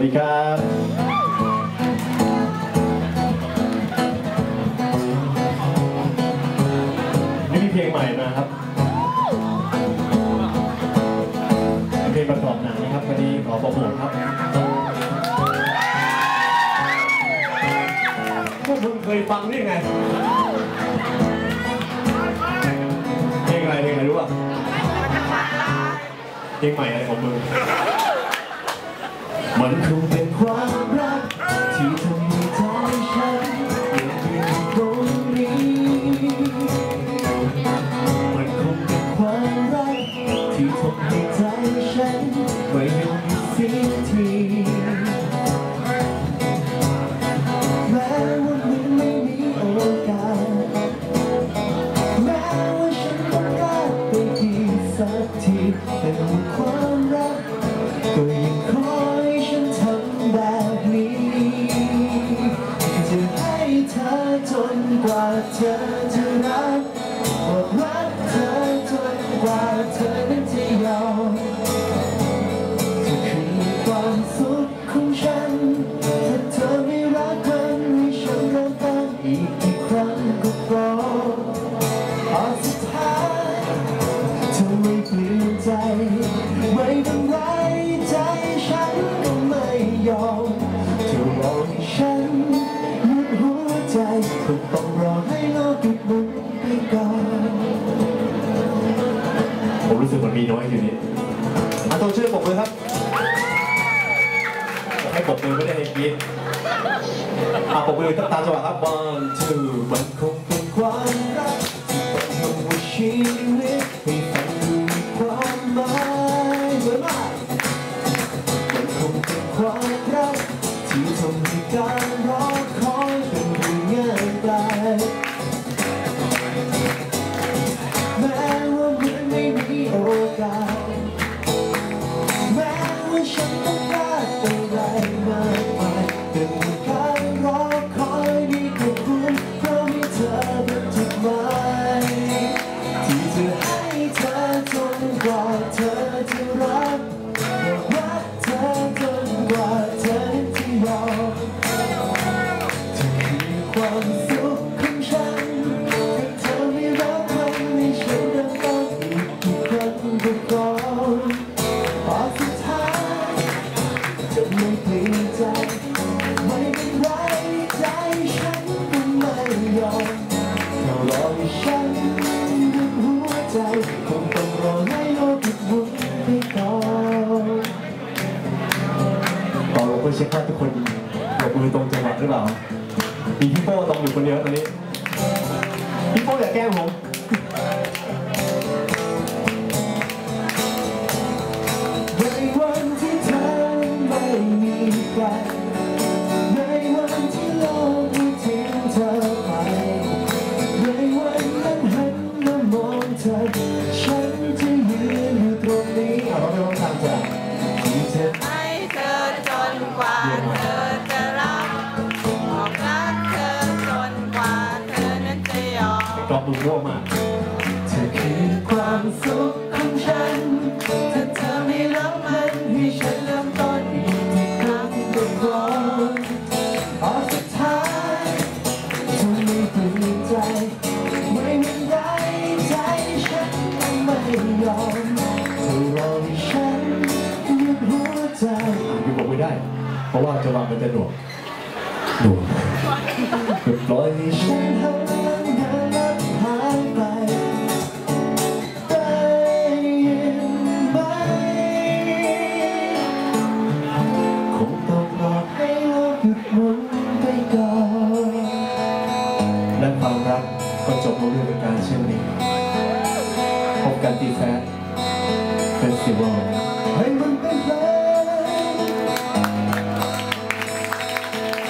วัสดีครับนี่มีเพลงใหม่มาครับเพลงประกอบหนังนะครับวันนี้ขอปรโมทครับพวกมึงเคยฟังนี่ไงเพลงอะไรเพลงอะไรรู้ป่ะเพลงใหม่อะไรของมึง มันคงเป็นความรักที่ทำ กว่าเธอจะรักบอกรักเธอจนกว่าเธอนั้นจะยอมจะคือความสุขของฉันถ้าเธอไม่รักมันให้ฉันเริ่มต้นอีกกี่ครั้งก็พอพอสุดท้ายเธอไม่เปลี่ยนใจ ช่วยปกมือครับให้ปกมือไม่ได้ให้กรีดอะปกมือตามจังหวะครับ one two มันคงเป็นความรักที่ต้องทำว่าชีวิตให้ฟังดูมีความหมายเหมือนมากมันคงเป็นความรักที่ทำให้กัน ว่ อลงเพื่อเช็คว่าทุกคนปรบมือตรงจังหวะหรือเปล่า มีพี่โป้ตรงอยู่คนเดียวตอนนี้ พี่โป้อย่าแกล้งผม ยอมกรอบมือโง่มากเธอคือความสุขของฉัน ถ้าเธอไม่รักมันให้ฉันเริ่มต้นอีกทีครั้งก็พอพอสุดท้ายเธอไม่เปลี่ยนใจ ไม่เป็นไรใจฉันก็ไม่ยอมเธอรอให้ฉันหยุดหัวใจอยู่บอกไม่ได้ เพราะว่าจังหวะมันจะหน่วงหน่วงปล่อยให้ฉันทำ ก็จบลงด้วยการเช่นนี้ พบกันที่แฟร์เฟสติวัลให้มันเป็นเพลง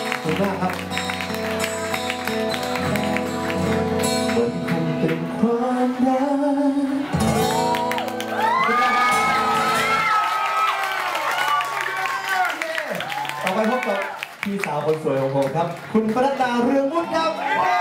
ขอบคุณมากครับมันคงเป็นความรักต่อไปพบกับพี่สาวคนสวยของผมครับ คุณปนัดดาเรืองวุฒิครับ